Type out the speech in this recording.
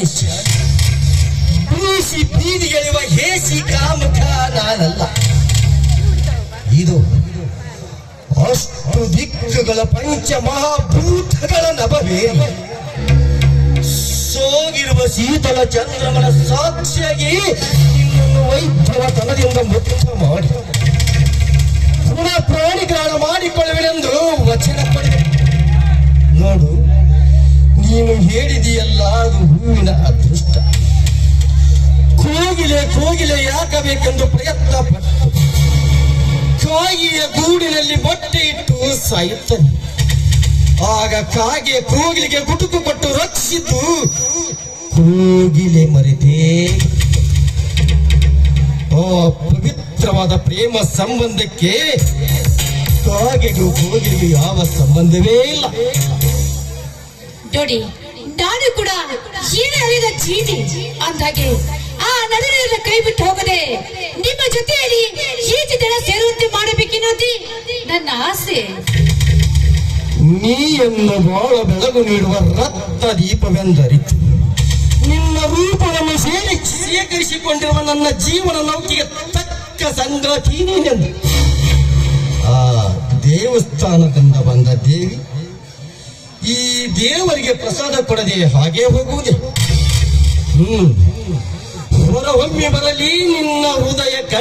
ಅನಿಶ್ಚಯ ಬೀಸಿ ಬೀದಿಗೆಳುವ ಹೇಸಿ ಕಾಮುಖ ನಾನಲ್ಲ ಇದು ಅಷ್ಟು ದಿಕ್ಕುಗಳ ಪಂಚ ಮಹಾಭೂತಗಳ ನಭವೇ. ಸೋಗಿರುವ ಶೀತಲ ಚಂದ್ರಮನ ಸಾಕ್ಷಿಯಾಗಿ ನಿನ್ನನ್ನು ವೈದ್ಯವ ತನದಿಂದ ಮುಕ್ತ ಮಾಡಿ. ಪುನಃ ಪ್ರಾಣಿಗ್ರಹಣ ಮಾಡಿಕೊಳ್ಳುವೆನೆಂದು ವಚನ ಪಡೆದ ನೋಡು, ನೀನು ಹೇಳಿದೆಯಲ್ಲ, ಅದು ಕೋಗಿಲೆ ಕೋಗಿಲೆ ಯಾಕಬೇಕೆಂದು ಪ್ರಯತ್ನ ಪಟ್ಟು ಕಾಗಿಯ ಗೂಡಿನಲ್ಲಿ ಮೊಟ್ಟೆ ಇಟ್ಟು ಸಾಯುತ್ತದೆ ಆಗ ಕಾಗೆ ಕೋಗಿಲಿಗೆ ಗುಟುಕು ಪಟ್ಟು ರಕ್ಷಿತು ಕೋಗಿಲೆ ಮರೆತೇ. ಓ ಪವಿತ್ರವಾದ ಪ್ರೇಮ ಸಂಬಂಧಕ್ಕೆ ಕಾಗೆಗೂ ಕೋಗಿಲಿಗೂ ಯಾವ ಸಂಬಂಧವೇ ಇಲ್ಲ. ನೋಡಿ, ನಾನು ಕೂಡ ಏನು ಅರಿದ ಜೀವಿ ಅಂದಾಗೆ ಹೋಗದೆ ನಿಮ್ಮ ಜೊತೆಯಲ್ಲಿ ಈಜು ದಳ ಸೇರುವಂತೆ ಮಾಡಬೇಕೆನ್ನೋದಿ ನನ್ನ ಆಸೆ. ನೀಯನ್ನು ಬಾಳ ಬೆಳಗು ನೀಡುವ ರಕ್ತ ದೀಪವೆಂದರಿತು ನಿನ್ನ ರೂಪವನ್ನು ಸೇರಿ ಸ್ವೀಕರಿಸಿಕೊಂಡಿರುವ ನನ್ನ ಜೀವನ ನೌಕಿಗೆ ತಕ್ಕ ಸಂಗಾತಿ ನೀನೆಂದು. ಆ ದೇವಸ್ಥಾನದಿಂದ ಬಂದ ದೇವಿ ಈ ದೇವರಿಗೆ ಪ್ರಸಾದ ಕೊಡದೆ ಹಾಗೆ ಹೋಗುವುದೇ? ಹ್ಮ್. ಹೊರಹೊಮ್ಮೆ ಬರಲಿ ನಿನ್ನ ಹೃದಯ ಕಣ್ಣ